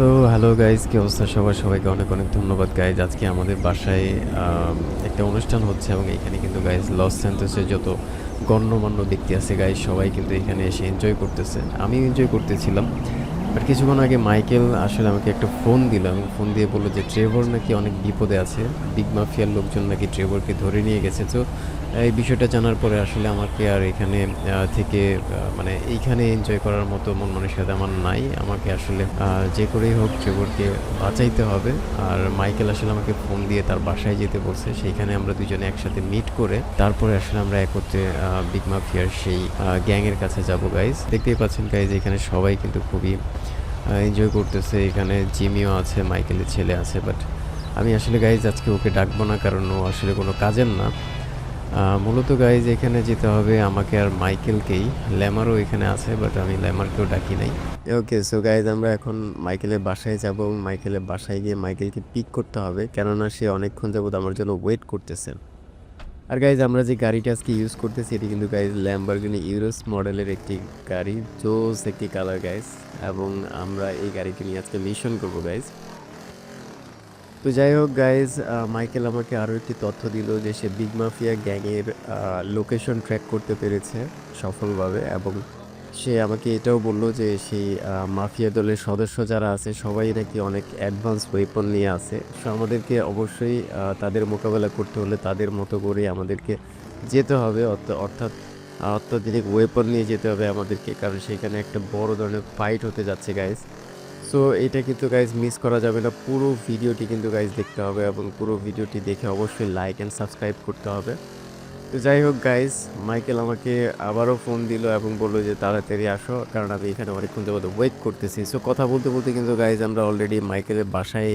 তো hello guys কি অবস্থা সবার? সবাইকে অনেক অনেক ধন্যবাদ গাইজ আজকে আমাদের বাসায় একটা অনুষ্ঠান হচ্ছে এবং এখানে কিন্তু গাইজ লস সেন্টোসের যত গণ্যমান্য ব্যক্তি আছে গাইজ সবাই কিন্তু এখানে এসে এনজয় করতেছে। আমি এনজয় করতেছিলাম। বাট কিছুক্ষণ আগে মাইকেল আসলে আমাকে একটা ফোন দিল। এবং ফোন দিয়ে বলল যে ট্রেভর নাকি অনেক বিপদে আছে। বিগ মাফিয়ার লোকজন নাকি ট্রেভরকে ধরে নিয়ে গেছে। তো এই বিষয়টা জানার পরে আসলে আমাকে আর এখানে থেকে মানে এইখানে এনজয় করার মতো মন মানসিকতা আমার নাই। আমাকে আসলে যে করেই হোক ট্রেভরকে বাঁচাইতে হবে। আর মাইকেল আসলে আমাকে ফোন দিয়ে তার বাসায় যেতে বলছে। সেইখানে আমরা দুজনে একসাথে মিট করে তারপরে আসলে আমরা একত্রে বিগ মাফিয়ার সেই গ্যাংয়ের কাছে যাব গাইজ দেখতেই পাচ্ছেন গাইজ এখানে সবাই কিন্তু খুবই এনজয় করতেছে। এখানে জিমিও আছে, মাইকেলের ছেলে আছে বাট আমি আসলে গাইজ আজকে ওকে ডাকবো না, কারণ ও আসলে কোনো কাজের না। মূলত গাইজ এখানে যেতে হবে আমাকে আর মাইকেলকেই। ল্যামারও এখানে আছে বাট আমি ল্যামারকেও ডাকি নাই। ওকে সো গাইজ আমরা এখন মাইকেলের বাসায় যাব মাইকেলের বাসায় গিয়ে মাইকেলকে পিক করতে হবে, কেননা সে অনেকক্ষণ যাবত আমার জন্য ওয়েট করতেছে। আর গাইজ আমরা যে গাড়িটা আজকে ইউজ করতেছি, এটি কিন্তু গাইজ ল্যাম্বারগিনি ইউরোস মডেলের একটি গাড়ি, জোস একটি কালার গাইজ এবং আমরা এই গাড়িটি নিয়ে আজকে মিশন করব গাইজ তো যাই হোক গাইজ মাইকেল আমাকে আরও একটি তথ্য দিল যে সে বিগ মাফিয়া গ্যাংয়ের লোকেশন ট্র্যাক করতে পেরেছে সফলভাবে এবং সে আমাকে এটাও বলল যে সেই মাফিয়া দলের সদস্য যারা আছে সবাই নাকি অনেক অ্যাডভান্স ওয়েপন নিয়ে আছে। সো আমাদেরকে অবশ্যই তাদের মোকাবেলা করতে হলে তাদের মতো করে আমাদেরকে যেতে হবে। অর্থ- অর্থাৎ আহ, অত্যাধুনিক ওয়েপন নিয়ে যেতে হবে আমাদেরকে কারণ সেখানে একটা বড় ধরনের ফাইট হতে যাচ্ছে গাইজ সো এটা কিন্তু গাইজ মিস করা যাবে না। পুরো ভিডিওটি কিন্তু গাইজ দেখতে হবে এবং পুরো ভিডিওটি দেখে অবশ্যই লাইক অ্যান্ড সাবস্ক্রাইব করতে হবে। তো যাই হোক গাইজ মাইকেল আমাকে আবারও ফোন দিল এবং বলল যে তাড়াতাড়ি আসো, কারণ আমি এখানে অনেকক্ষণ যাবত ওয়েট করতেছি। সো কথা বলতে বলতে কিন্তু গাইজ আমরা অলরেডি মাইকেলের বাসায়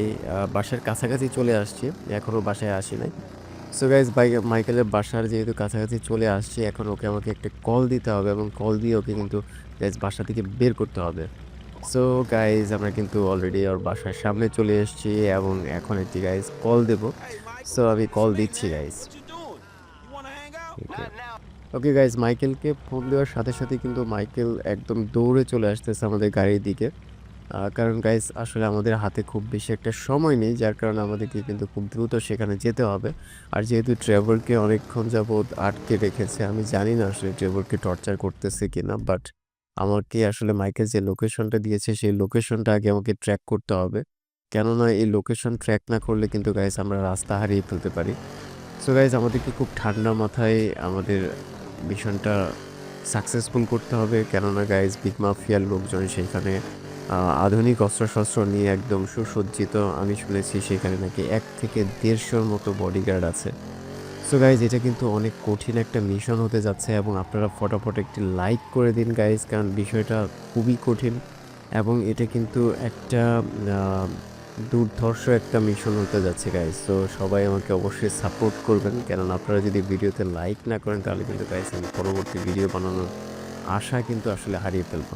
বাসার কাছাকাছি চলে আসছি। এখনও বাসায় আসি নাই। সো গাইজ মাইকেলের বাসার যেহেতু কাছাকাছি চলে আসছি, এখন ওকে আমাকে একটা কল দিতে হবে এবং কল দিয়ে ওকে কিন্তু গাইজ বাসা থেকে বের করতে হবে। সো গাইজ আমরা কিন্তু অলরেডি ওর বাসার সামনে চলে এসেছি এবং এখন একটি গাইজ কল দেব। সো আমি কল দিচ্ছি গাইজ ওকে গাইজ মাইকেলকে ফোন দেওয়ার সাথে সাথে কিন্তু মাইকেল একদম দৌড়ে চলে আসতেছে আমাদের গাড়ির দিকে। কারণ গাইজ আসলে আমাদের হাতে খুব বেশি একটা সময় নেই, যার কারণে আমাদেরকে কিন্তু খুব দ্রুত সেখানে যেতে হবে। আর যেহেতু ট্রেভরকে অনেকক্ষণ যাবৎ আটকে রেখেছে, আমি জানি না আসলে ট্রেভরকে টর্চার করতেছে কিনা বাট আমাকে আসলে মাইকেল যে লোকেশনটা দিয়েছে, সেই লোকেশনটা আগে আমাকে ট্র্যাক করতে হবে। কেননা এই লোকেশন ট্র্যাক না করলে কিন্তু গাইজ আমরা রাস্তা হারিয়ে ফেলতে পারি। সো গাইজ আমাদেরকে খুব ঠান্ডা মাথায় আমাদের মিশনটা সাকসেসফুল করতে হবে। কেননা গাইজ বিগ মাফিয়ার লোকজন সেইখানে আধুনিক অস্ত্রশস্ত্র নিয়ে একদম সুসজ্জিত। আমি শুনেছি সেখানে নাকি এক থেকে দেড়শোর মতো বডিগার্ড আছে। সো গাইজ এটা কিন্তু অনেক কঠিন একটা মিশন হতে যাচ্ছে এবং আপনারা ফটাফট একটি লাইক করে দিন গাইজ কারণ বিষয়টা খুবই কঠিন এবং এটা কিন্তু একটা দুর্ধর্ষ একটা মিশন হতে যাচ্ছে গাইজ তো সবাই আমাকে অবশ্যই সাপোর্ট করবেন, কেননা আপনারা যদি ভিডিওতে লাইক না করেন তাহলে কিন্তু গাইজ আমি পরবর্তী ভিডিও বানানোর আশা কিন্তু আসলে হারিয়ে ফেলব।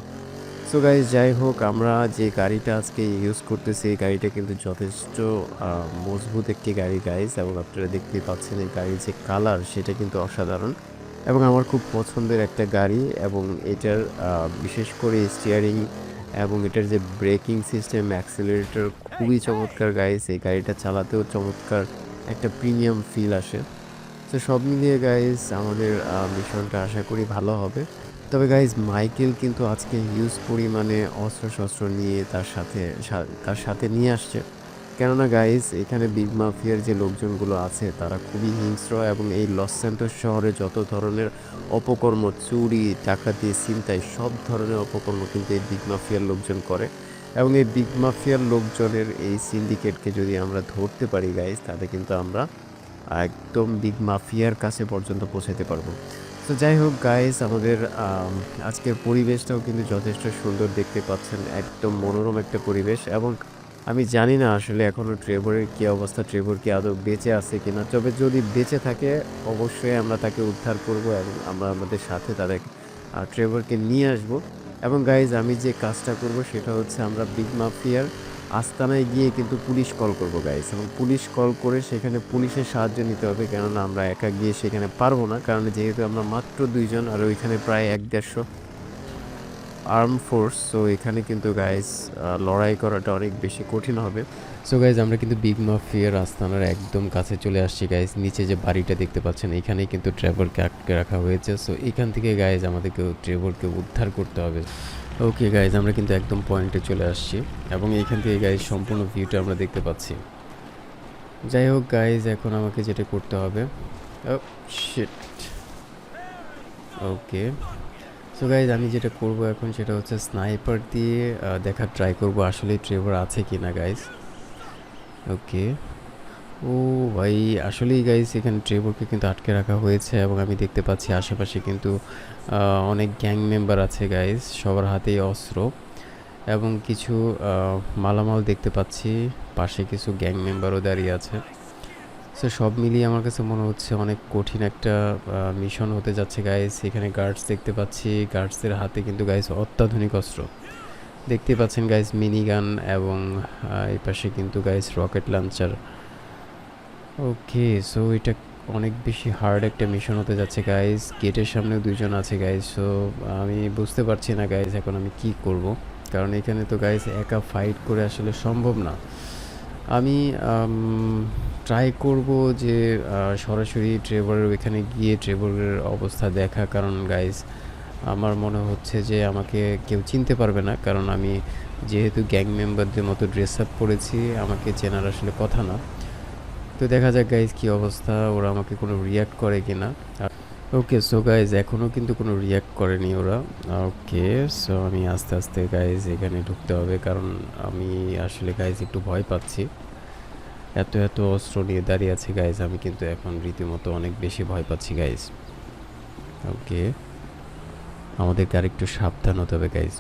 সো গাইজ যাই হোক, আমরা যে গাড়িটা আজকে ইউজ করতেছি, এই গাড়িটা কিন্তু যথেষ্ট মজবুত একটি গাড়ি গাইজ এবং আপনারা দেখতেই পাচ্ছেন এই গাড়ির যে কালার সেটা কিন্তু অসাধারণ। এবং আমার খুব পছন্দের একটা গাড়ি, এবং এটার বিশেষ করে স্টিয়ারিং এবং এটার যে ব্রেকিং সিস্টেম অ্যাক্সিলারেটর খুবই চমৎকার গাইজ এই গাড়িটা চালাতেও চমৎকার একটা প্রিমিয়াম ফিল আসে। তো সব মিলিয়ে গাইজ আমাদের মিশনটা আশা করি ভালো হবে। তবে গাইজ মাইকেল কিন্তু আজকে হিউজ পরিমাণে অস্ত্রশস্ত্র নিয়ে তার সাথে তার সাথে নিয়ে আসছে। কেননা গাইজ এখানে বিগ মাফিয়ার যে লোকজনগুলো আছে, তারা খুবই হিংস্র এবং এই লস স্যান্টোস শহরে যত ধরনের অপকর্ম, চুরি, ডাকাতি, ছিনতাই, সব ধরনের অপকর্ম কিন্তু এই বিগ মাফিয়ার লোকজন করে। এবং এই বিগ মাফিয়ার লোকজনের এই সিন্ডিকেটকে যদি আমরা ধরতে পারি গাইজ তাহলে কিন্তু আমরা একদম বিগ মাফিয়ার কাছে পর্যন্ত পৌঁছাতে পারব। তো যাই হোক গাইস আমাদের আজকের পরিবেশটাও কিন্তু যথেষ্ট সুন্দর দেখতে পাচ্ছেন। একদম মনোরম একটা পরিবেশ এবং আমি জানি না আসলে এখনও ট্রেভরের কী অবস্থা, ট্রেভর কি আদৌ বেঁচে আছে কি না তবে যদি বেঁচে থাকে, অবশ্যই আমরা তাকে উদ্ধার করব এবং আমরা আমাদের সাথে তাদের ট্রেভরকে নিয়ে আসব। এবং গাইজ আমি যে কাজটা করব সেটা হচ্ছে আমরা বিগ মাফিয়ার আস্তানায় গিয়ে কিন্তু পুলিশ কল করব গাইস এবং পুলিশ কল করে সেখানে পুলিশের সাহায্য নিতে হবে, কেননা আমরা একা গিয়ে সেখানে পারব না, কারণ যেহেতু আমরা মাত্র দুইজন, আর ওইখানে প্রায় এক দেড়শো আর্ম ফোর্স সো এখানে কিন্তু গাইজ লড়াই করাটা অনেক বেশি কঠিন হবে। সো গাইজ আমরা কিন্তু বিগ মাফিয়ার আস্তানার একদম কাছে চলে আসছি গাইজ নিচে যে বাড়িটা দেখতে পাচ্ছেন, এখানেই কিন্তু ট্রেভরকে আটকে রাখা হয়েছে। সো এখান থেকে গাইজ আমাদেরকে ট্রেভরকে উদ্ধার করতে হবে। ওকে গাইজ আমরা কিন্তু একদম পয়েন্টে চলে আসছি এবং এইখান থেকে গাইজ সম্পূর্ণ ভিউটা আমরা দেখতে পাচ্ছি। যাই হোক গাইজ এখন আমাকে যেটা করতে হবে ওকে সো গাইজ আমি যেটা করব এখন সেটা হচ্ছে স্নাইপার দিয়ে দেখার ট্রাই করব আসলে ট্রেভার আছে কি না গাইজ ওকে ও ভাই, আসলেই গাইজ এখানে ট্রেভরকে কিন্তু আটকে রাখা হয়েছে এবং আমি দেখতে পাচ্ছি আশেপাশে কিন্তু অনেক গ্যাং মেম্বার আছে গাইজ সবার হাতেই অস্ত্র এবং কিছু মালামাল দেখতে পাচ্ছি, পাশে কিছু গ্যাং মেম্বারও দাঁড়িয়ে আছে। সো সব মিলিয়ে আমার কাছে মনে হচ্ছে অনেক কঠিন একটা মিশন হতে যাচ্ছে গাইস এখানে গার্ডস দেখতে পাচ্ছি গার্ডসের হাতে কিন্তু গাইস অত্যাধুনিক অস্ত্র। দেখতে পাচ্ছেন গাইস মিনি গান এবং এই পাশে কিন্তু guys rocket launcher okay so এটা অনেক বেশি হার্ড একটা মিশন হতে যাচ্ছে গাইস গেটের সামনেও দুইজন আছে গাইস সো আমি বুঝতে পারছি না গাইস এখন আমি কি করব? কারণ এখানে তো গাইস একা ফাইট করে আসলে সম্ভব না। আমি ট্রাই করব যে সরাসরি ট্রেভারের ওইখানে গিয়ে ট্রেভারের অবস্থা দেখা। কারণ গাইস আমার মনে হচ্ছে যে আমাকে কেউ চিনতে পারবে না। কারণ আমি যেহেতু গ্যাং মেম্বারদের মতো ড্রেস আপ করেছি, আমাকে চেনার আসলে কথা না। তো দেখা যাক গাইজ কি অবস্থা? ওরা আমাকে কোনো রিয়াক্ট করে কি না ওকে সো গাইজ এখনও কিন্তু কোনো রিয়াক্ট করেনি ওরা। ওকে সো আমি আস্তে আস্তে গাইজ এখানে ঢুকতে হবে, কারণ আমি আসলে গাইজ একটু ভয় পাচ্ছি। এত এত অস্ত্র নিয়ে দাঁড়িয়ে আছে গাইজ আমি কিন্তু এখন রীতিমতো অনেক বেশি ভয় পাচ্ছি গাইজ ওকে আমাদেরকে আর একটু সাবধান হতে হবে গাইজ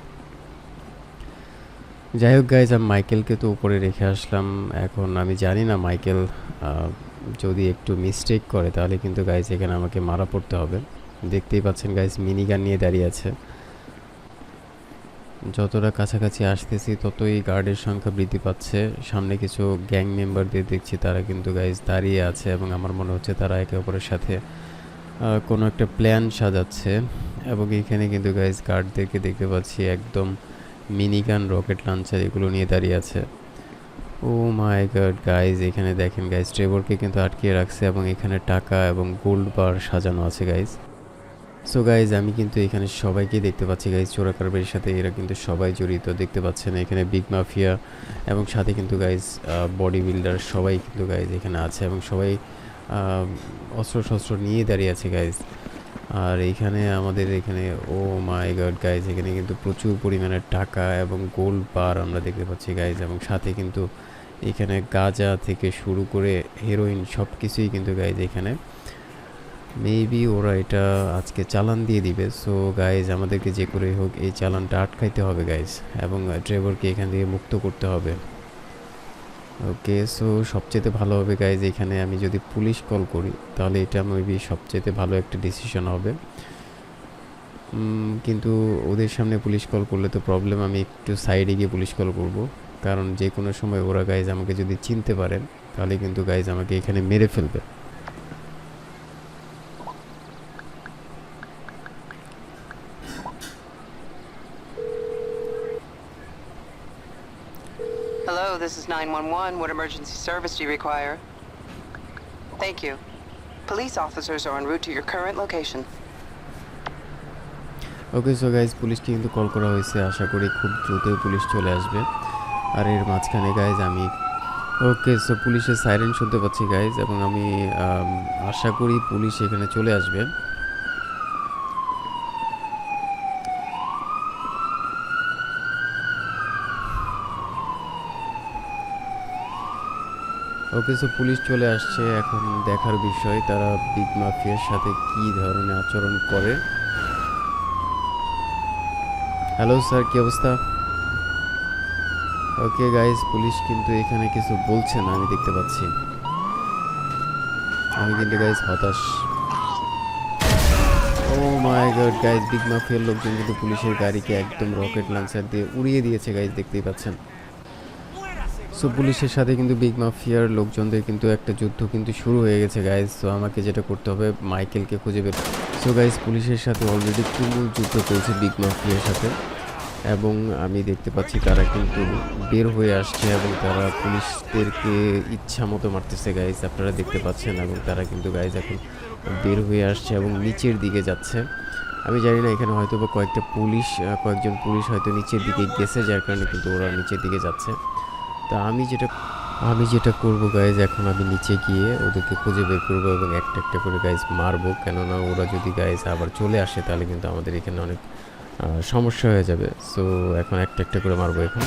যাই হোক গাইজ আমি মাইকেলকে তো উপরে রেখে আসলাম। এখন আমি জানি না মাইকেল যদি একটু মিস্টেক করে, তাহলে কিন্তু গাইজ এখানে আমাকে মারা পড়তে হবে। দেখতেই পাচ্ছেন গাইজ মিনি গান নিয়ে দাঁড়িয়ে আছে। যতটা কাছাকাছি আসতেছি, ততই গার্ডের সংখ্যা বৃদ্ধি পাচ্ছে। সামনে কিছু গ্যাং মেম্বারদের দেখছি, তারা কিন্তু গাইজ দাঁড়িয়ে আছে এবং আমার মনে হচ্ছে তারা একে অপরের সাথে কোনো একটা প্ল্যান সাজাচ্ছে। এবং এখানে কিন্তু গাইজ গার্ডদেরকে দেখতে পাচ্ছি একদম মিনিগান, রকেট লঞ্চার এগুলো নিয়ে দাঁড়িয়ে আছে। ও মাই গড গাইজ এখানে দেখেন গাইজ ট্রেভরকে কিন্তু আটকিয়ে রাখছে এবং এখানে টাকা এবং গোল্ড বার সাজানো আছে গাইজ সো গাইজ আমি কিন্তু এখানে সবাইকে দেখতে পাচ্ছি গাইজ চোরাকারবারির সাথে। এরা কিন্তু সবাই জড়িত, দেখতে পাচ্ছেন, এখানে বিগ মাফিয়া এবং সাথে কিন্তু গাইজ বডি বিল্ডার সবাই কিন্তু গাইজ এখানে আছে এবং সবাই অস্ত্র শস্ত্র নিয়ে দাঁড়িয়ে আছে গাইজ আর এইখানে আমাদের এখানে, ও মাই গড গাইজ এখানে কিন্তু প্রচুর পরিমাণে টাকা এবং গোল্ড বার আমরা দেখতে পাচ্ছি গাইজ এবং সাথে কিন্তু এখানে গাঁজা থেকে শুরু করে হেরোইন সব কিছুই কিন্তু গাইজ এখানে। মেবি ওরা এটা আজকে চালান দিয়ে দিবে। সো গাইজ আমাদেরকে যে করে হোক এই চালানটা আটকাইতে হবে গাইজ এবং ড্রাইভারকে এখান থেকে মুক্ত করতে হবে। ওকে সো সবচেয়ে ভালো হবে গাইজ এখানে আমি যদি পুলিশ কল করি, তাহলে এটা মেবি সবচেয়ে ভালো একটা ডিসিশন হবে। কিন্তু ওদের সামনে পুলিশ কল করলে তো প্রবলেম আমি একটু সাইডে গিয়ে পুলিশ কল করব। কারণ যে কোনো সময় ওরা গাইজ আমাকে যদি চিনতে পারেন, তাহলে কিন্তু গাইজ আমাকে এখানে মেরে ফেলবে। 911. What emergency service do you require? Thank you. Police officers are en route to your current location. Okay so guys পুলিশকে কিন্তু কল করা হয়েছে আশা করি খুব দ্রুতই পুলিশ চলে আসবে আর এর মাঝখানে গাইজ আমি ওকে সো পুলিশের সাইরেন শুনতে পাচ্ছি গাইজ এবং আমি আশা করি পুলিশ এখানে চলে আসবে ওকে সো পুলিশ চলে আসছে, এখন দেখার বিষয় তারা বিগ মাফিয়ার সাথে কি ধরনের আচরণ করে। হ্যালো স্যার কি অবস্থা? ওকে গাইস পুলিশ কিন্তু এখানে কিছু বলছে না, আমি দেখতে পাচ্ছি। আমি কিন্তু গাইস হতাশ। Oh my god guys big মাফিয়ার লোকজন কিন্তু পুলিশের গাড়িকে একদম রকেট লঞ্চার দিয়ে উড়িয়ে দিয়েছে গাইস দেখতেই পাচ্ছেন। সো পুলিশের সাথে কিন্তু বিগ মাফিয়ার লোকজনদের কিন্তু একটা যুদ্ধ কিন্তু শুরু হয়ে গেছে গাইজ সো আমাকে যেটা করতে হবে, মাইকেলকে খুঁজে বের সো গাইজ পুলিশের সাথে অলরেডি তুমুল যুদ্ধ চলছে বিগ মাফিয়ার সাথে। এবং আমি দেখতে পাচ্ছি তারা কিন্তু বের হয়ে আসছে এবং তারা পুলিশদেরকে ইচ্ছা মতো মারতেছে গাইজ আপনারা দেখতে পাচ্ছেন এবং তারা কিন্তু গাইজ এখন বের হয়ে আসছে এবং নিচের দিকে যাচ্ছে। আমি জানি না, এখানে হয়তো বা কয়েকটা পুলিশ কয়েকজন পুলিশ হয়তো নিচের দিকে গেছে, যার কারণে কিন্তু ওরা নিচের দিকে যাচ্ছে। তা আমি যেটা আমি যেটা করব গাইজ এখন আমি নিচে গিয়ে ওদেরকে খুঁজে বের করব এবং একটা একটা করে গাইজ মারবো। কেননা ওরা যদি গাইজ আবার চলে আসে, তাহলে কিন্তু আমাদের এখানে অনেক সমস্যা হয়ে যাবে। সো এখন একটা একটা করে মারবো এখন।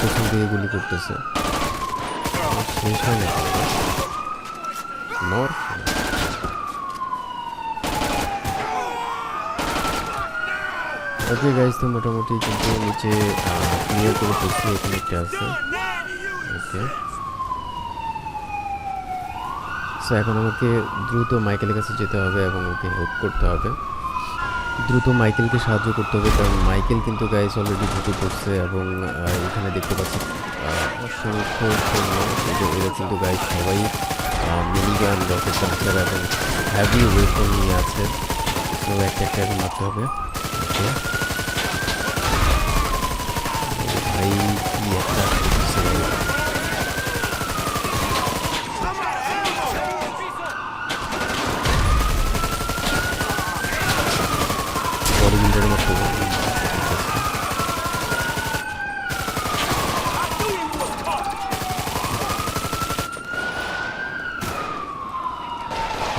পেছন দিয়ে গুলি করতেছে। শেষ হয় নর ওকে গাইজ তো মোটামুটি কিন্তু নিচে ক্লিয়ার করে ফেলছি এখানে একটা আছে। ওকে সো এখন আমাকে দ্রুত মাইকেলের কাছে যেতে হবে এবং ওকে হেল্প করতে হবে। দ্রুত মাইকেলকে সাহায্য করতে হবে, কারণ মাইকেল কিন্তু গাইস অলরেডি ঢুকে পড়ছে এবং এখানে দেখতে পাচ্ছি অসংখ্য এরা কিন্তু গাইস সবাই মিনিগান রকেট লঞ্চার এবং হ্যাভি ওয়েপন নিয়ে আছে। তো একটা একটা মারতে হবে। ভাই, কি একটা বডি বিল্ডারের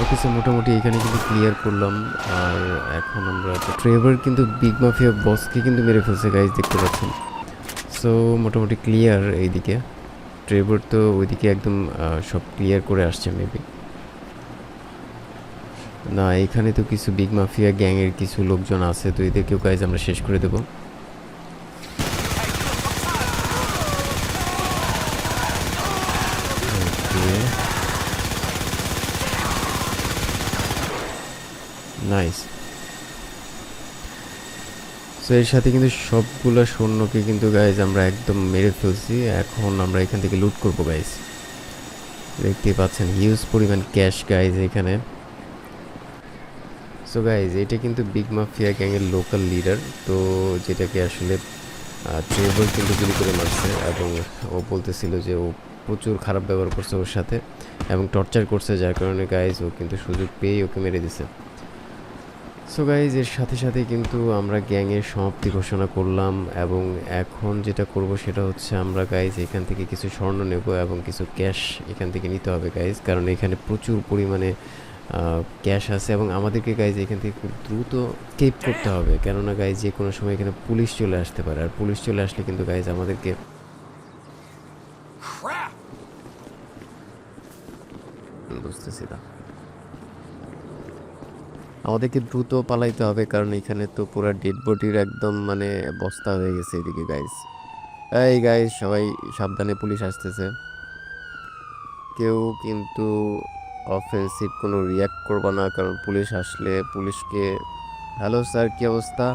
ওকে মোটামুটি এখানে কিন্তু ক্লিয়ার করলাম। আর এখন আমরা ট্রেভার কিন্তু বিগ মাফিয়া বসকে কিন্তু মেরে ফেলছে গাইজ দেখতে পাচ্ছেন। সো মোটামুটি ক্লিয়ার এইদিকে। ট্রেভার তো ওইদিকে একদম সব ক্লিয়ার করে আসছে মেবি না, এখানে তো কিছু বিগ মাফিয়া গ্যাংয়ের কিছু লোকজন আছে, তো এদেরকেও গাইজ আমরা শেষ করে দেবো। নাইস এর সাথে কিন্তু সবগুলো সৈন্যকে কিন্তু গাইজ আমরা একদম মেরে ফেলছি। এখন আমরা এখান থেকে লুট করব গাইজ দেখতেই পাচ্ছেন হিউজ পরিমাণ ক্যাশ গাইজ এখানে। সো গাইজ এটা কিন্তু বিগ মাফিয়া গ্যাংয়ের লোকাল লিডার তো যেটাকে আসলে ট্রেভেল কিন্তু গুলি করে মারছে এবং ও বলতেছিল যে ও প্রচুর খারাপ ব্যবহার করছে ওর সাথে এবং টর্চার করছে, যার কারণে গাইজ ও কিন্তু সুযোগ পেয়েই ওকে মেরে দিছে। সো গাইজ এর সাথে সাথে কিন্তু আমরা গ্যাংয়ের সমাপ্তি ঘোষণা করলাম এবং এখন যেটা করব সেটা হচ্ছে আমরা গাইজ এখান থেকে কিছু স্বর্ণ নেব এবং কিছু ক্যাশ এখান থেকে নিতে হবে গাইজ কারণ এখানে প্রচুর পরিমাণে ক্যাশ আছে এবং আমাদেরকে গাইজ এখান থেকে খুব দ্রুত কেপ করতে হবে। কেননা গাইজ যে কোনো সময় এখানে পুলিশ চলে আসতে পারে। আর পুলিশ চলে আসলে কিন্তু গাইজ আমাদেরকে বুঝতেছি না। আমাদেরকে দ্রুত পালাইতে হবে কারণ এখানে তো পুরো ডেড বডির একদম মানে বস্তা হয়ে গেছে এদিকে গাইস এই গাইস সবাই সাবধানে পুলিশ আসতেছে। কেউ কিন্তু অফেন্সিভ কোনো রিয়াক্ট করবা না, কারণ পুলিশ আসলে পুলিশকে হ্যালো স্যার কি অবস্থা?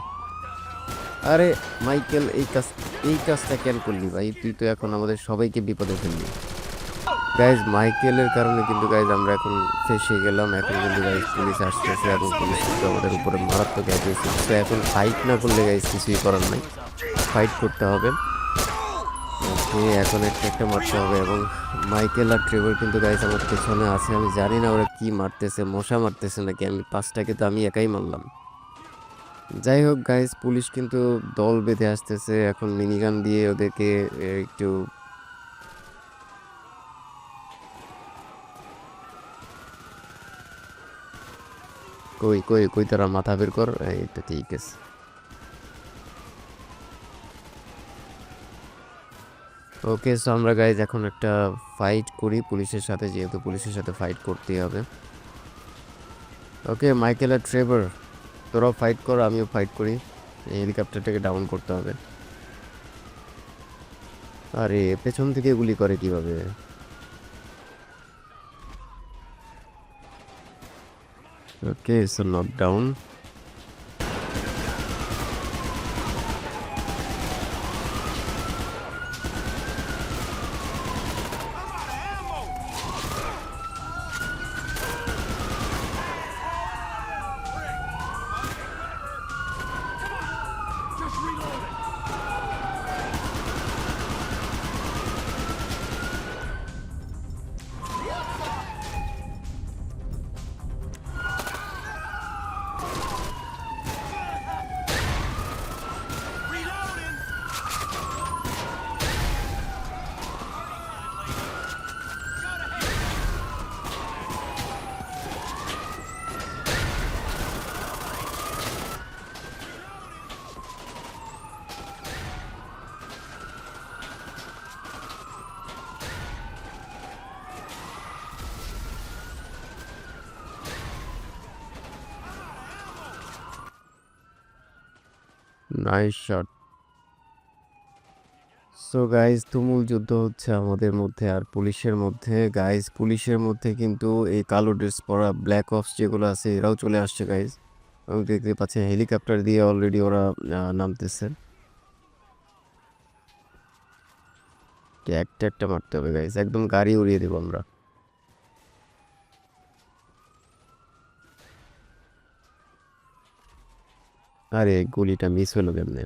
আরে মাইকেল, এই কাজ, এই কাজটা কেন করলি ভাই? তুই তো এখন আমাদের সবাইকে বিপদে ফেললি। গাইজ মাইকেলের কারণে কিন্তু গাইজ আমরা এখন ফেসে গেলাম। এখন কিন্তু গাইজ পুলিশ আসতেছে এবং পুলিশ কিন্তু আমাদের উপরে মারাত্মক অ্যাগ্রেসিভ তো এখন ফাইট না করলে গাইজ কিছুই করার নাই। ফাইট করতে হবে। এখন একটা একটা মারতে হবে এবং মাইকেল আর ট্রেভার কিন্তু গাইজ আমার পেছনে আছে। আমি জানি না ওরা কি মারতেছে, মশা মারতেছে নাকি? আমি পাঁচটাকে তো আমি একাই মারলাম। যাই হোক গাইজ পুলিশ কিন্তু দল বেঁধে আসতেছে। এখন মিনিগান দিয়ে ওদেরকে একটু কই কই কই তারা মাথা বের কর? এই তো ঠিক আছে। ওকে সো আমরা গাইজ এখন একটা ফাইট করি পুলিশের সাথে যেহেতু পুলিশের সাথে ফাইট করতেই হবে। ওকে মাইকেল আর ট্রেভার তোরাও ফাইট কর আমিও ফাইট করি। এই হেলিকপ্টারটাকে ডাউন করতে হবে। আরে পেছন থেকে গুলি করে কীভাবে? Okay, so knockdown. Nice shot. So guys তুমুল যুদ্ধ হচ্ছে আমাদের মধ্যে আর পুলিশের মধ্যে। গাইজ পুলিশের মধ্যে কিন্তু এই কালো ড্রেস পরা ব্ল্যাক অপস যেগুলো আছে, এরাও চলে আসছে গাইজ আমি দেখতে পাচ্ছি হেলিকপ্টার দিয়ে অলরেডি ওরা নামতেছে। একটা একটা মারতে হবে গাইজ একদম গাড়ি উড়িয়ে দেবো আমরা। আরে গুলিটা মিস হলো কেমনে?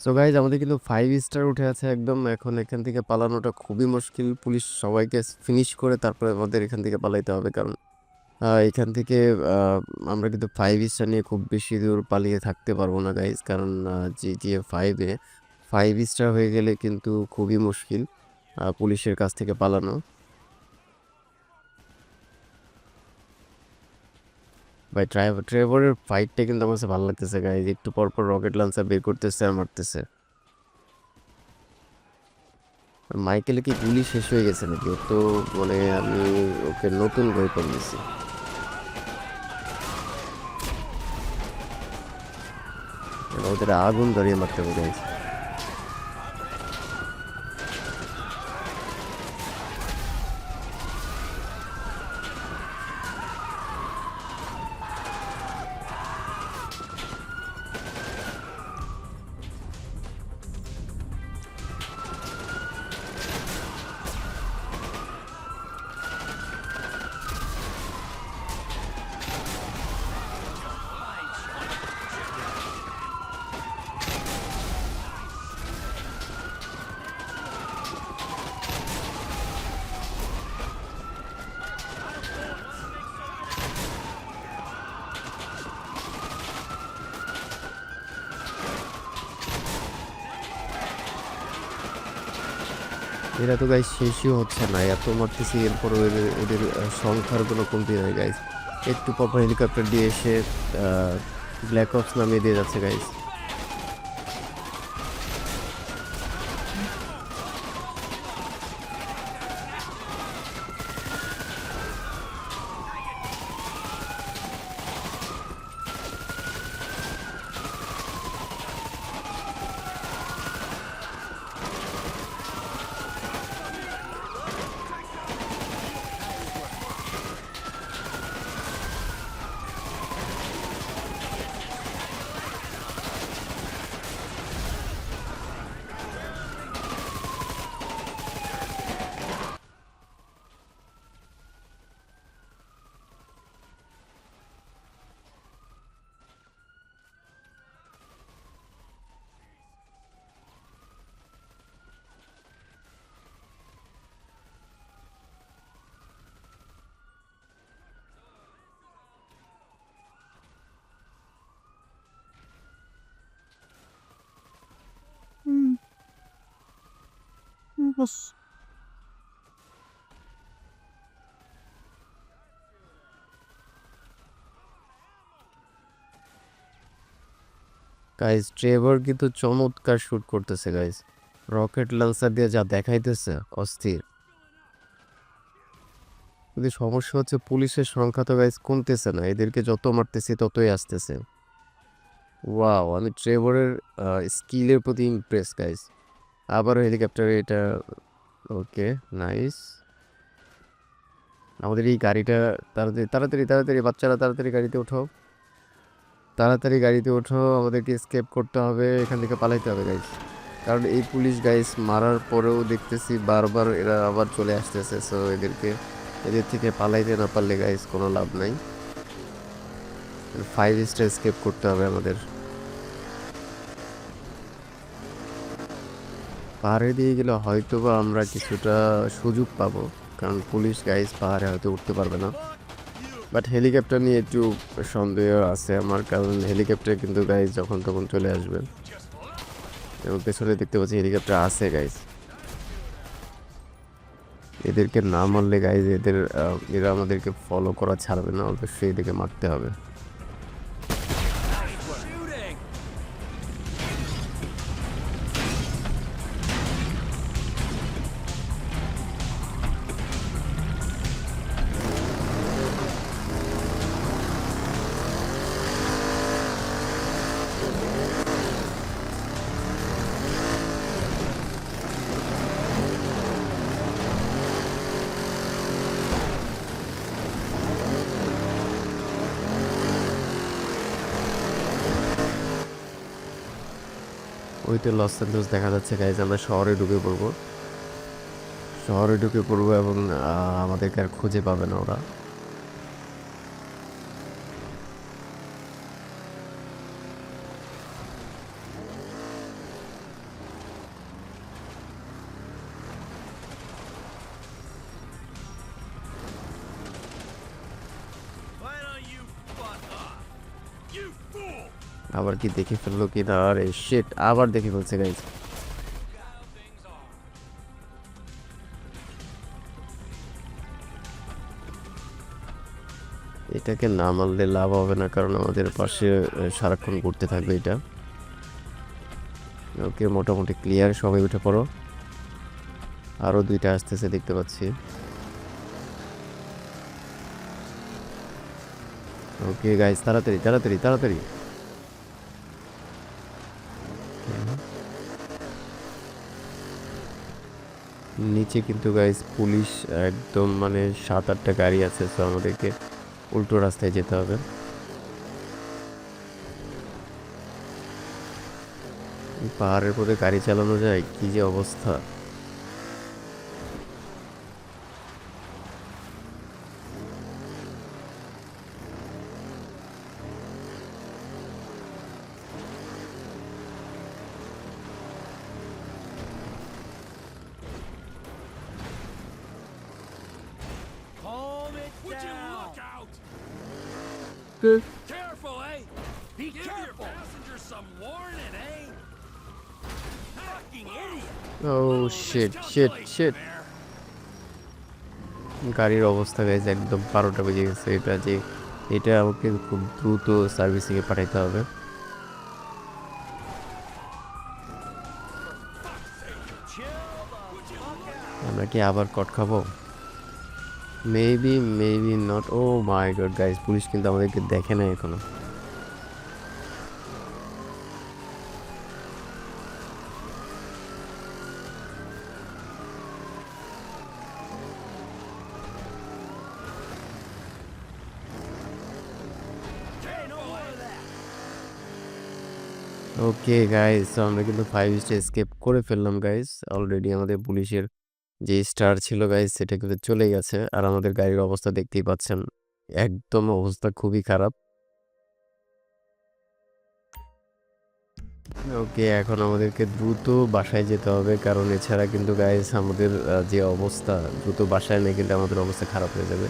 সো গাইজ আমাদের কিন্তু ফাইভ স্টার উঠে আছে একদম। এখন এখান থেকে পালানোটা খুবই মুশকিল। পুলিশ সবাইকে ফিনিশ করে তারপরে আমাদের এখান থেকে পালাইতে হবে কারণ এখান থেকে আমরা কিন্তু ফাইভ স্টার নিয়ে খুব বেশি দূর পালিয়ে থাকতে পারব না গাইজ কারণ জিটিএ ফাইভে ফাইভ স্টার হয়ে গেলে কিন্তু খুবই মুশকিল পুলিশের কাছ থেকে পালানো। ভাই ট্রাইভার ট্রেভরের ফাইটটা কিন্তু আমার ভালো লাগতেছে গাইজ একটু পর পর রকেট লঞ্চার বের করতেছে আর মারতেছে। মাইকেলে কি গুলি শেষ হয়ে গেছে নাকি? তো মানে আমি ওকে নতুন বই দিয়েছি ওদের আগুন ধরিয়ে মারতে এরা তো গাইজ শেষই হচ্ছে না। এত মারতেছি, এরপর এদের এদের সংখ্যার কোনো কমতি নাই গাইজ একটু পর পর হেলিকপ্টার দিয়ে এসে ব্ল্যাক অপস নামিয়ে দিয়ে যাচ্ছে গাইজ Bus. গাইজ ট্রেভর কিন্তু চমৎকার শুট করতেছে গাইজ রকেট লঞ্চার দিয়ে যা দেখাইতেছে, অস্থির। কিন্তু সমস্যা হচ্ছে, পুলিশের সংখ্যা তো গাইজ কমতেছে না। এদেরকে যত মারতেছি, ততই আসতেছে। ওয়াও আমি ট্রেভরের স্কিলের প্রতি ইমপ্রেস গাইজ আবারও হেলিকপ্টারে এটা, ওকে, নাইস। আমাদের এই গাড়িটা তাড়াতাড়ি তাড়াতাড়ি তাড়াতাড়ি, বাচ্চারা তাড়াতাড়ি গাড়িতে ওঠো। তাড়াতাড়ি গাড়িতে ওঠো, আমাদেরকে স্কেপ করতে হবে, এখান থেকে পালাইতে হবে গাইস কারণ এই পুলিশ গাইস মারার পরেও দেখতেছি বারবার এরা আবার চলে আসতেছে সো এদেরকে, এদের থেকে পালাইতে না পারলে গাইস কোনো লাভ নাই। ফাইভ স্টার স্কেপ করতে হবে আমাদের। পাহাড়ে দিয়ে গেলে হয়তো বা আমরা কিছুটা সুযোগ পাবো। কারণ পুলিশ গাইজ পাহাড়ে হয়তো উঠতে পারবে না। বাট হেলিকপ্টার নিয়ে একটু সন্দেহ আছে আমার, কারণ হেলিকপ্টার কিন্তু গাইজ যখন তখন চলে আসবে। এবং পেছনে দেখতে পাচ্ছি হেলিকপ্টার আছে গাইজ এদেরকে না মারলে গাইজ এদের এরা আমাদেরকে ফলো করা ছাড়বে না, অবশ্যই এদেরকে মারতে হবে। ওইটা লস অ্যাঞ্জেলস দেখা যাচ্ছে গাইজ আমরা শহরে ঢুকে পড়ব। শহরে ঢুকে পড়ব এবং আমাদেরকে আর খুঁজে পাবে না ওরা। কি দেখে ফেলল কি না আরে শিট আবার দেখে ফেলছে গাইজ. এটাকে না মারলে লাভ হবে না, কারণ আমাদের পাশে সারাক্ষণ ঘুরতে থাকবে এটা। ওকে, মোটামুটি ক্লিয়ার সবাই উঠে পড়ো। আরও দুইটা আসতেছে, দেখতে পাচ্ছি। ওকে গাইজ তাড়াতাড়ি তাড়াতাড়ি তাড়াতাড়ি। নিচে কিন্তু গাইজ পুলিশ একদম মানে সাত আটটা গাড়ি আছে তো আমাদেরকে উল্টো রাস্তায় যেতে হবে। পাহাড়ের পরে গাড়ি চালানো যায়? কি যে অবস্থা। ও শিট শিট শিট গাড়ির অবস্থা গাইজ একদম বারোটা বেজে গেছে। এটা যে, এটা আমাকে খুব দ্রুত সার্ভিসিংয়ে পাঠাইতে হবে। আমরা কি আবার কট খাব? Maybe maybe not oh my God guys police কিন্তু আমাদেরকে দেখে না এখনও। ওকে গাইজ আমরা কিন্তু ফাইভ স্টার স্কেপ করে ফেললাম গাইজ অলরেডি আমাদের পুলিশের যে স্টার ছিল গাইজ সেটা কিন্তু চলে গেছে। আর আমাদের গাড়ির অবস্থা দেখতেই পাচ্ছেন, একদম অবস্থা খুবই খারাপ। ওকে এখন আমাদেরকে দ্রুত বাসায় যেতে হবে। কারণ এছাড়া কিন্তু গাইজ আমাদের যে অবস্থা, দ্রুত বাসায় নেই কিন্তু আমাদের অবস্থা খারাপ হয়ে যাবে।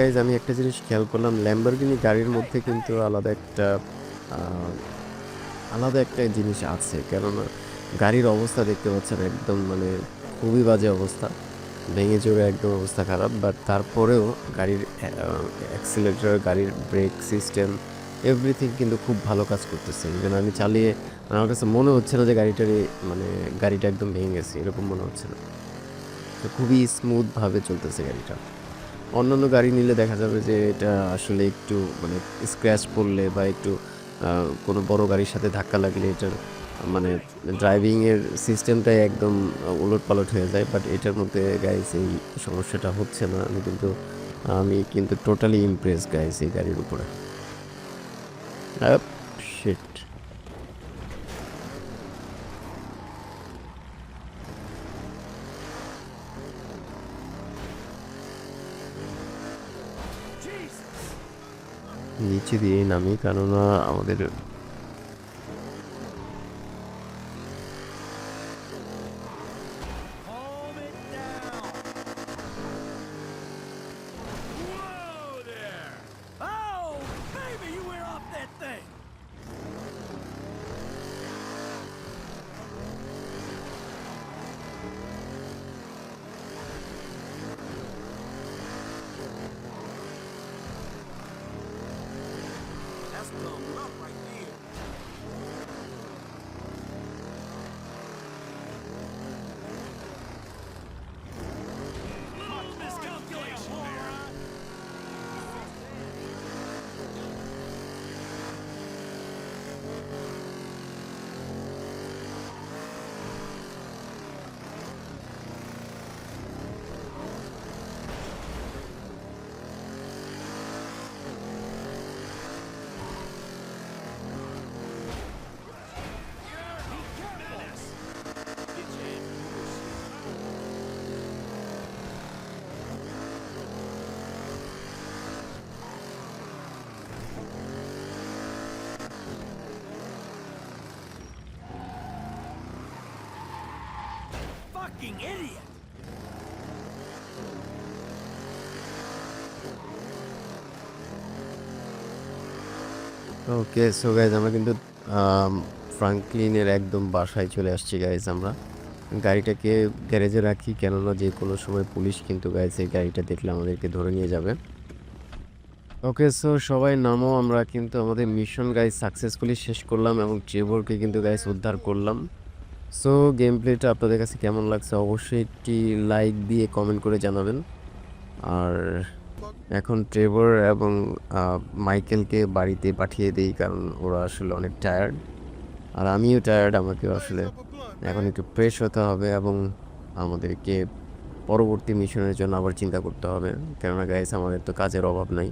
গাইজ আমি একটা জিনিস খেয়াল করলাম ল্যাম্বরগিনি গাড়ির মধ্যে কিন্তু আলাদা একটা আলাদা একটা জিনিস আছে। কেননা গাড়ির অবস্থা দেখতে পাচ্ছেন একদম মানে খুবই বাজে অবস্থা। ভেঙে চড়ে একদম অবস্থা খারাপ বাট তারপরেও গাড়ির অ্যাক্সিলেটার গাড়ির ব্রেক সিস্টেম এভরিথিং কিন্তু খুব ভালো কাজ করতেছে। ইভেন আমি চালিয়ে, আমার কাছে মনে হচ্ছে না যে গাড়িটারই মানে গাড়িটা একদম ভেঙে গেছে, এরকম মনে হচ্ছে না। তো খুবই স্মুথভাবে চলতেছে গাড়িটা। অন্যান্য গাড়ি নিলে দেখা যাবে যে এটা আসলে একটু মানে স্ক্র্যাচ পড়লে বা একটু কোনো বড় গাড়ির সাথে ধাক্কা লাগলে এটার মানে ড্রাইভিংয়ের সিস্টেমটাই একদম উলট পালট হয়ে যায়। বাট এটার মধ্যে গাইস এই সমস্যাটা হচ্ছে না। আমি কিন্তু আমি কিন্তু টোটালি ইমপ্রেস গাইস এই গাড়ির উপরে। শিট নিচে দিয়ে নামি কেননা আমাদের Fucking idiot! Okay so guys আমরা কিন্তু ফ্রাঙ্কলিনের একদম বাসায় চলে আসছি গাইজ আমরা। গাড়িটাকে গ্যারেজে রাখি, কেননা যে কোনো সময় পুলিশ কিন্তু গাইজ এই গাড়িটা দেখলে আমাদেরকে ধরে নিয়ে যাবে। ওকে সো সবাই নামো, আমরা কিন্তু আমাদের মিশন গাইজ সাকসেসফুলি শেষ করলাম এবং ট্রেভরকে কিন্তু গাইজ উদ্ধার করলাম। সো গেম প্লেটা আপনাদের কাছে কেমন লাগছে? অবশ্যই একটি লাইক দিয়ে কমেন্ট করে জানাবেন। আর এখন ট্রেভর এবং মাইকেলকে বাড়িতে পাঠিয়ে দিই, কারণ ওরা আসলে অনেক টায়ার্ড আর আমিও টায়ার্ড আমাকেও আসলে এখন একটু ফ্রেশ হতে হবে এবং আমাদেরকে পরবর্তী মিশনের জন্য আবার চিন্তা করতে হবে। কেননা গাইস আমাদের তো কাজের অভাব নাই।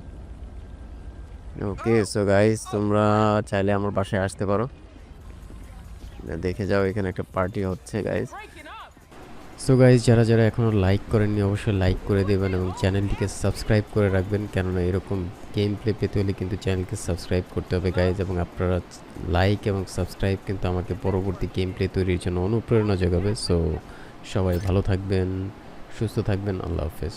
ওকে সো গাইস তোমরা চাইলে আমার বাসায় আসতে পারো। দেখে যাও এখানে একটা পার্টি হচ্ছে গাইজ সো গাইজ যারা যারা এখনও লাইক করেননি অবশ্যই লাইক করে দেবেন এবং চ্যানেলটিকে সাবস্ক্রাইব করে রাখবেন। কেননা এরকম গেম প্লে পেতে হলে কিন্তু চ্যানেলকে সাবস্ক্রাইব করতে হবে গাইজ এবং আপনারা লাইক এবং সাবস্ক্রাইব কিন্তু আমাকে পরবর্তী গেম প্লে তৈরির জন্য অনুপ্রেরণা যোগাবে। সো সবাই ভালো থাকবেন সুস্থ থাকবেন আল্লাহ হাফেজ।